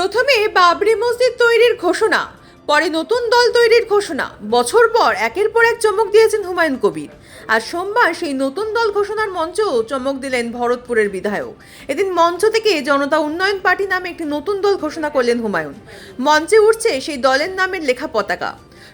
প্রথমে বাবরি মসজিদ তৈরির ঘোষণা, পরে নতুন দল তৈরির ঘোষণা। বছর পর একের পর এক চমক দিয়েছেন হুমায়ুন কবির। আর সোমবার সেই নতুন দল ঘোষণার মঞ্চও চমক দিলেন ভরতপুরের বিধায়ক। এদিন মঞ্চ থেকে জনতা উন্নয়ন পার্টি নামে একটি নতুন দল ঘোষণা করলেন হুমায়ুন। মঞ্চে উঠছে সেই দলের নামের লেখা পতাকা।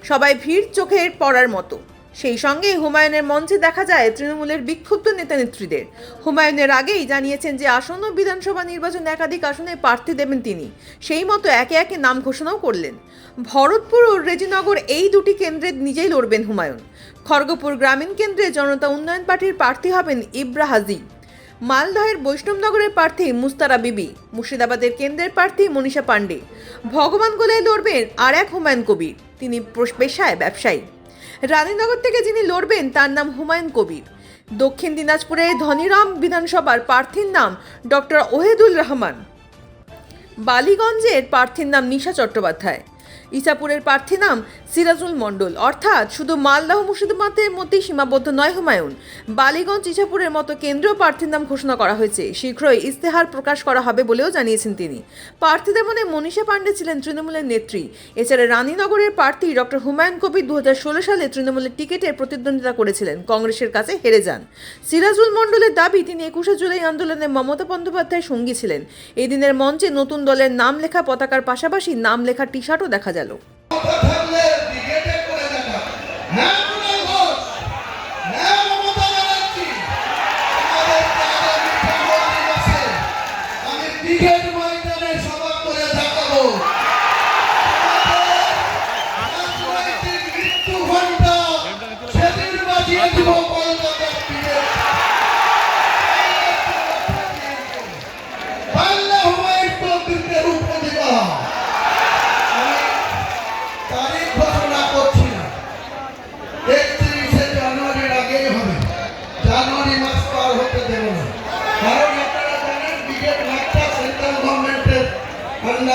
সবাই ভিড় চোখের পড়ার মতো। সেই সঙ্গে হুমায়ুনের মঞ্চে দেখা যায় তৃণমূলের বিক্ষুব্ধ নেতা নেত্রীদের। হুমায়ুনের আগেই জানিয়েছেন যে আসন্ন বিধানসভা নির্বাচনে একাধিক আসনে প্রার্থী দেবেন তিনি। সেই মতো একে একে নাম ঘোষণাও করলেন। ভরতপুর ও রেজিনগর এই দুটি কেন্দ্রে নিজেই লড়বেন হুমায়ুন। খড়গপুর গ্রামীণ কেন্দ্রে জনতা উন্নয়ন পার্টির প্রার্থী হবেন ইব্রা হাজি। মালদহের বৈষ্ণবনগরের প্রার্থী মুস্তারা বিবি। মুর্শিদাবাদের কেন্দ্রের প্রার্থী মনীষা পাণ্ডে। ভগবানগোলায় লড়বেন আর এক হুমায়ুন কবির। তিনি পেশায় ব্যবসায়ী। রানীনগর থেকে যিনি লড়বেন, তার নাম হুমায়ুন কবির। দক্ষিণ দিনাজপুরে ধনিরাম বিধানসভার প্রার্থীর নাম ডক্টর ওহেদুল রহমান। বালিগঞ্জের প্রার্থীর নাম নিশা চট্টোপাধ্যায়। ইসাপুরের প্রার্থী নাম সিরাজুল মণ্ডল। অর্থাৎ শুধু মালদাহ মুর্শিদাবাদের মধ্যেই সীমাবদ্ধ নয় হুমায়ুন, বালিগঞ্জ ইসাপুরের মতো কেন্দ্রীয় প্রার্থীর নাম ঘোষণা করা হয়েছে। শীঘ্রই ইস্তেহার প্রকাশ করা হবে বলেও জানিয়েছেন তিনি। প্রার্থীদের মনে মনীষা পাণ্ডে ছিলেন তৃণমূলের নেত্রী। এছাড়া রানীনগরের প্রার্থী ডক্টর হুমায়ুন কবির দু হাজার ষোলো সালে তৃণমূলের টিকিটের প্রতিদ্বন্দ্বিতা করেছিলেন। কংগ্রেসের কাছে হেরে যান। সিরাজুল মণ্ডলের দাবি, তিনি একুশে জুলাই আন্দোলনে মমতা বন্দ্যোপাধ্যায়ের সঙ্গী ছিলেন। এই দিনের মঞ্চে নতুন দলের নাম লেখা পতাকার পাশাপাশি নাম লেখা টি শার্টও দেখা গেল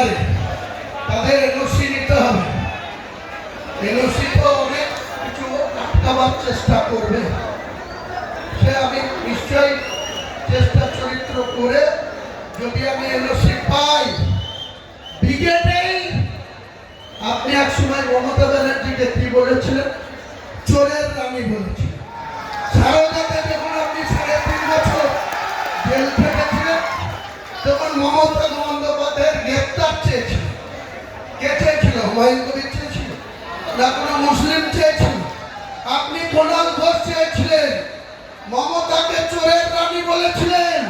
আন্ডারে তাদের এনওসি নিতে হবে। এনওসি তো অনেক কিছু আটকাবার চেষ্টা করবে। সে আমি নিশ্চয়ই চেষ্টা চরিত্র করে যদি আমি এনওসি পাই, ব্রিগেডেই আপনি এক সময় মমতা ব্যানার্জিকে কি বলেছিলেন? চোরের রানী বলেছিলেন। সারদাতে মমতা বন্দ্যোপাধ্যায়ের গ্রেপ্তার চেয়েছিল। কে চেয়েছিল? হুমায়ুন কবির চেয়েছিল? না, কোনো মুসলিম চেয়েছিল? আপনি কোনাল ঘোষ চেয়েছিলেন। মমতাকে চোরের রানী বলেছিলেন।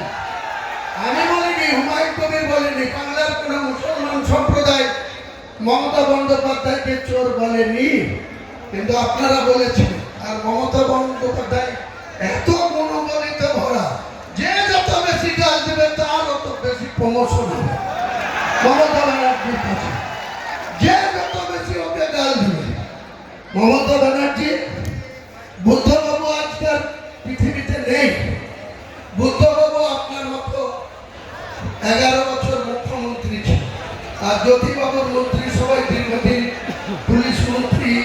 আমি বলিনি, হুমায়ুন কবির বলিনি। বাংলার কোনো মুসলমান সম্প্রদায় মমতা বন্দ্যোপাধ্যায়কে চোর বলেনি। কিন্তু আপনারা বলেছেন আর মমতা বন্দ্যোপাধ্যায় এত প্রমোশন হবে মমতা ব্যানার্জির কাছে। যে যত বেশি ওকে গাল দেবে। মমতা ব্যানার্জি, বুদ্ধবাবু আজকাল পৃথিবীতে নেই। বুদ্ধবাবু আপনার মতো এগারো বছর মুখ্যমন্ত্রী। ছিল আর জ্যোতিবাবুর মন্ত্রী দীর্ঘদিন